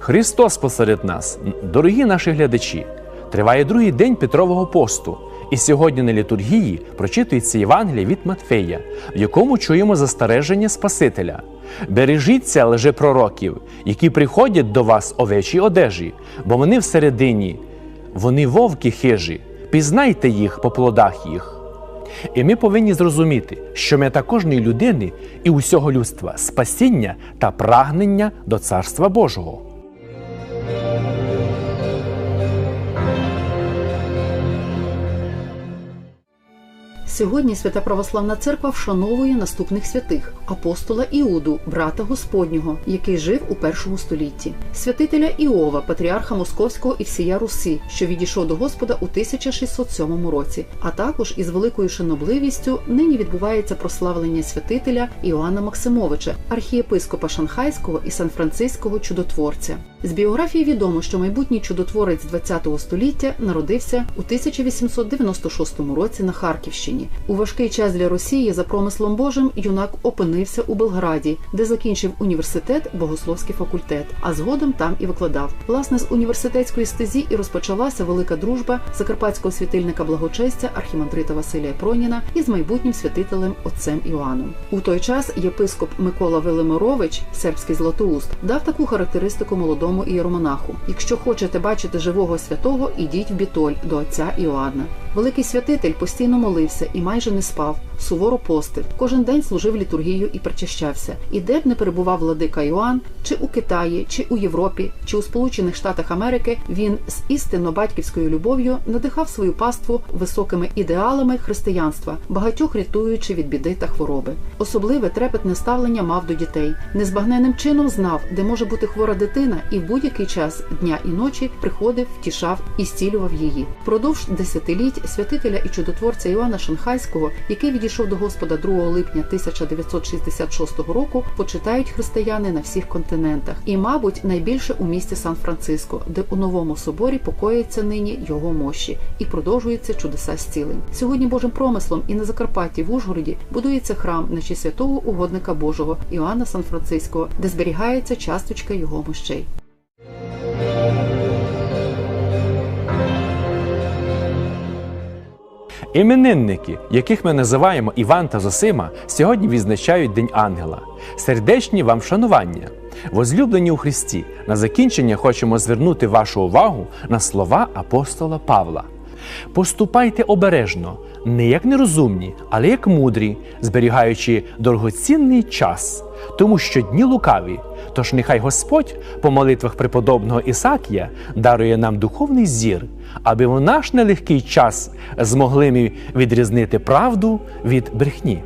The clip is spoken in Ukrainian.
Христос посеред нас, дорогі наші глядачі, триває другий день Петрового посту. І сьогодні на літургії прочитується Євангеліє від Матфея, в якому чуємо застереження Спасителя. Бережіться лжепророків, які приходять до вас овечій одежі, бо вони всередині, вони вовки хижі, пізнайте їх по плодах їх. І ми повинні зрозуміти, що мета кожної людини і усього людства спасіння та прагнення до Царства Божого. Сьогодні Свята Православна Церква вшановує наступних святих апостола Іуду, брата Господнього, який жив у першому столітті, святителя Іова, патріарха Московського і всія Руси, що відійшов до Господа у 1607 році. А також із великою шанобливістю нині відбувається прославлення святителя Іоанна Максимовича, архієпископа Шанхайського і Сан-Франциського чудотворця. З біографії відомо, що майбутній чудотворець ХХ століття народився у 1896 році на Харківщині. У важкий час для Росії за промислом Божим юнак опинився у Белграді, де закінчив університет, богословський факультет, а згодом там і викладав. Власне, з університетської стезі і розпочалася велика дружба закарпатського світильника благочестя архімандрита Василія Проніна із майбутнім святителем отцем Іоанном. У той час єпископ Микола Велимирович, сербський златоуст, дав таку характеристику молодому ієромонаху: якщо хочете бачити живого святого, ідіть в бітоль до отця Іоанна. Великий святитель постійно молився і майже не спав, суворо постив. Кожен день служив літургію і причащався. І де б не перебував владика Йоанн, чи у Китаї, чи у Європі, чи у Сполучених Штатах Америки, він з істинно батьківською любов'ю надихав свою паству високими ідеалами християнства, багатьох рятуючи від біди та хвороби. Особливе трепетне ставлення мав до дітей. Незбагненним чином знав, де може бути хвора дитина, і в будь-який час дня і ночі приходив, втішав і зцілював її. Продовж десятиліть святителя і чудотворця Іоанна Шанхайського, який відійшов до Господа 2 липня 1966 року, почитають християни на всіх континентах, і, мабуть, найбільше у місті Сан-Франциско, де у новому соборі покоїться нині його мощі і продовжуються чудеса зцілень. Сьогодні Божим промислом і на Закарпатті в Ужгороді будується храм на честь святого угодника Божого Іоанна Сан-Франциського, де зберігається часточка його мощей. Іменинники, яких ми називаємо Іван та Зосима, сьогодні відзначають День Ангела. Сердечні вам шанування. Возлюблені у Христі, на закінчення хочемо звернути вашу увагу на слова апостола Павла. Поступайте обережно, не як нерозумні, але як мудрі, зберігаючи дорогоцінний час, тому що дні лукаві. Тож нехай Господь по молитвах преподобного Ісакія дарує нам духовний зір, аби в наш нелегкий час змогли ми відрізнити правду від брехні.